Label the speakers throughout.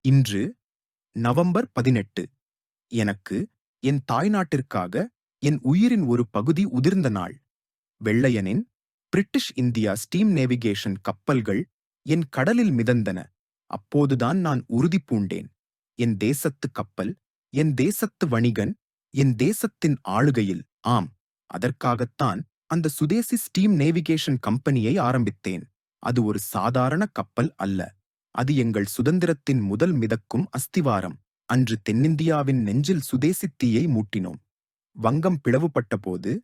Speaker 1: இன்று நவம்பர் பதினெட்டு. எனக்கு என் தாய்நாட்டிற்காக என் உயிரின் ஒரு பகுதி உதிர்ந்த நாள். வெள்ளையனின் பிரிட்டிஷ் இந்தியா ஸ்டீம் நேவிகேஷன் கப்பல்கள் என் கடலில் மிதந்தன. அப்போதுதான் நான் உறுதி பூண்டேன். என் தேசத்து கப்பல் என் தேசத்து வணிகன் என் தேசத்தின் ஆளுகையில். ஆம் அதற்காகத்தான் அந்த சுதேசி ஸ்டீம் நேவிகேஷன் கம்பெனியை ஆரம்பித்தேன். அது ஒரு சாதாரண கப்பல் அல்ல. அது எங்கள் சுதந்திரத்தின் முதல் மிதக்கும் அஸ்திவாரம். அன்று தென்னிந்தியாவின் நெஞ்சில் சுதேசித் தீயை மூட்டினோம். வங்கம் பிளவுபட்டபோது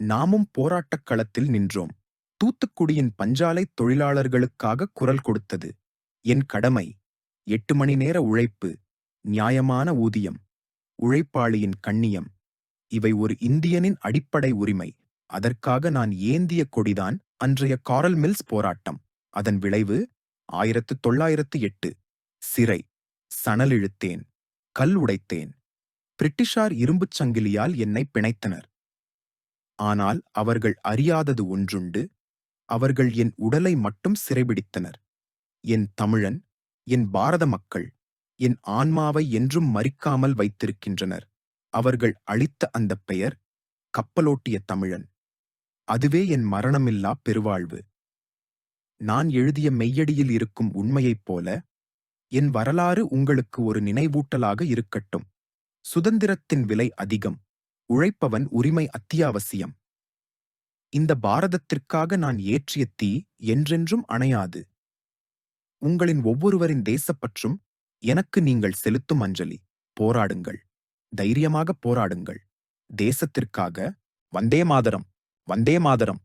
Speaker 1: நாமும் போராட்டக் களத்தில் நின்றோம். தூத்துக்குடியின் பஞ்சாலை தொழிலாளர்களுக்காக குரல் கொடுத்தது. என் கடமை எட்டு மணி நேர உழைப்பு நியாயமான ஊதியம் உழைப்பாளியின் கண்ணியம். இவை ஒரு இந்தியனின் அடிப்படை உரிமை. அதற்காக நான் ஏந்திய கொடிதான் அன்றைய காரல் மில்ஸ் போராட்டம். அதன் விளைவு ஆயிரத்து தொள்ளாயிரத்து எட்டு. சிறை. சணலிழுத்தேன் கல் உடைத்தேன். பிரிட்டிஷார் இரும்புச் சங்கிலியால் என்னை பிணைத்தனர். ஆனால் அவர்கள் அறியாதது ஒன்றுண்டு அவர்கள் என் உடலை மட்டும் சிறைபிடித்தனர். என் தமிழன் என் பாரத மக்கள் என் ஆன்மாவை என்றும் மறிக்காமல் வைத்திருக்கின்றனர். அவர்கள் அளித்த அந்தப் பெயர் கப்பலோட்டிய தமிழன். அதுவே என் மரணமில்லா பெருவாழ்வு. நான் எழுதிய மெய்யடியில் இருக்கும் உண்மையைப் போல என் வரலாறு உங்களுக்கு ஒரு நினைவூட்டலாக இருக்கட்டும். சுதந்திரத்தின் விலை அதிகம். உழைப்பவன் உரிமை அத்தியாவசியம். இந்த பாரதத்திற்காக நான் ஏற்றிய தீ என்றென்றும் அணையாது. உங்களின் ஒவ்வொருவரின் தேசப்பற்றும் எனக்கு நீங்கள் செலுத்தும் அஞ்சலி. போராடுங்கள். தைரியமாக போராடுங்கள். தேசத்திற்காக வந்தே மாதரம். வந்தே மாதரம்.